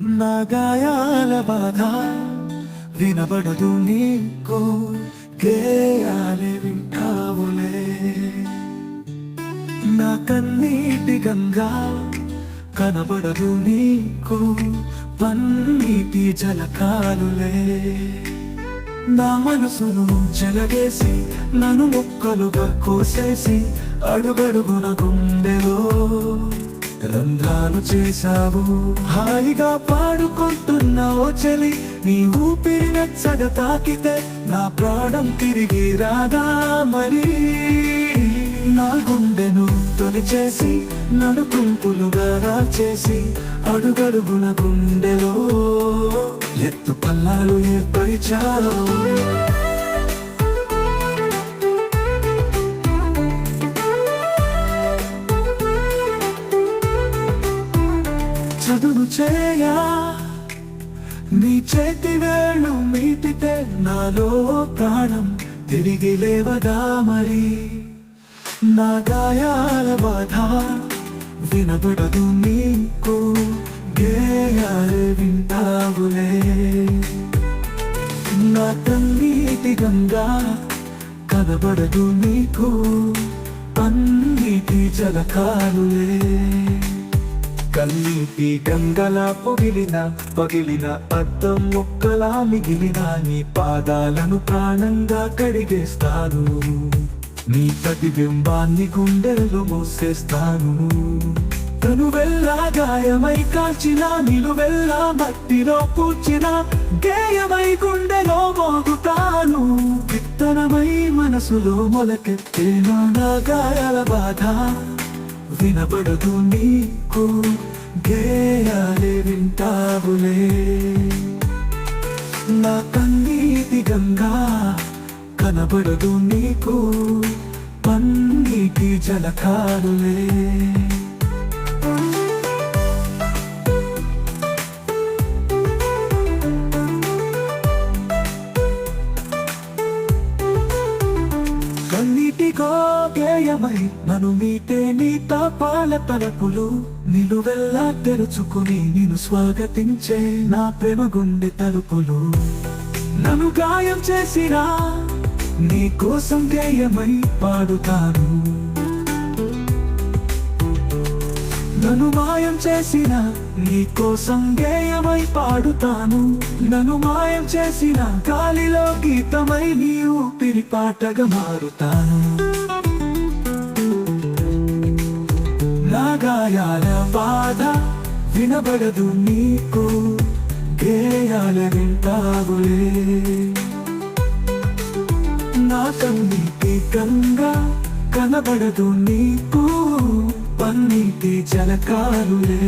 నా గాయాల బాధ వినబడదు నీకు గేయాలే వింటావులే. నా కన్నీటి గంగా కనబడదు నీకు పన్నీటి జలకాలులే. నా మనసును జలగేసి నన్ను ముక్కలుగా కోసేసి అడుగడుగున గుండెలో రంధ్రాలు చేశావు. హాయిగా పాడుకుంటున్న ఓ చెలి నీ ఊపిరి నచ్చగ తాకితే నా ప్రాణం తిరిగి రాదా మరి? నా గుండెను తొలిచేసి నడుకుంపులుగా రాచేసి అడుగడుగున గుండెలో ఎత్తు పల్లాలు ఏర్పరిచావు. చేయా. నీ చేతి వేళ్ళు మీటితే నాలో ప్రాణం తిరిగి లేవదా మరి? నా గాయాల బాధ వినబడదు నీకు. గేయాలే వింటావులే. నా కన్నీటి గంగా కనబడదు నీకు. అన్నిటి జలకాలులే. కన్నీటి గంగలా పొగిలిన పగిలిన అద్దం ముక్కలా మిగిలిన నీ పాదాలను ప్రాణంగా కడిగేస్తాను. నీ ప్రతిబింబాన్ని గుండెల్లో మోసేస్తాను. తనువెల్లా గాయమై కాల్చిన నిలువెల్లా మట్టిలో కూర్చిన గేయమై గుండెలో మోగుతాను. విత్తనమై మనసులో మొలకెత్తేనా నా గాయాల బాధ. వినబడదు నీకు. గేయాలే వింటావులే. నా కన్నీటి గంగా కనబడదు నీకు. పన్నీటి జలకారులే. నీటిగా గేయమై నన్ను మీటే నీ తాపాల తలపులు. నిలువెల్లా తెరుచుకుని నిన్ను స్వాగతించే నా ప్రేమ గుండె తలుపులు. నన్ను గాయం చేసినా నీ కోసం గేయమై పాడుతాను. నన్ను మాయం చేసిన నీ కోసం గేయమై పాడుతాను. నన్ను మాయం చేసిన గాలిలో గీతమై నీ ఊపిరి పాటగా మారుతాను. నా గాయాల బాధ వినబడదు నీకు గేయాల వింటావులే నా కన్నీటి గంగా కనబడదు నీకు పన్నీటి జలకారులే.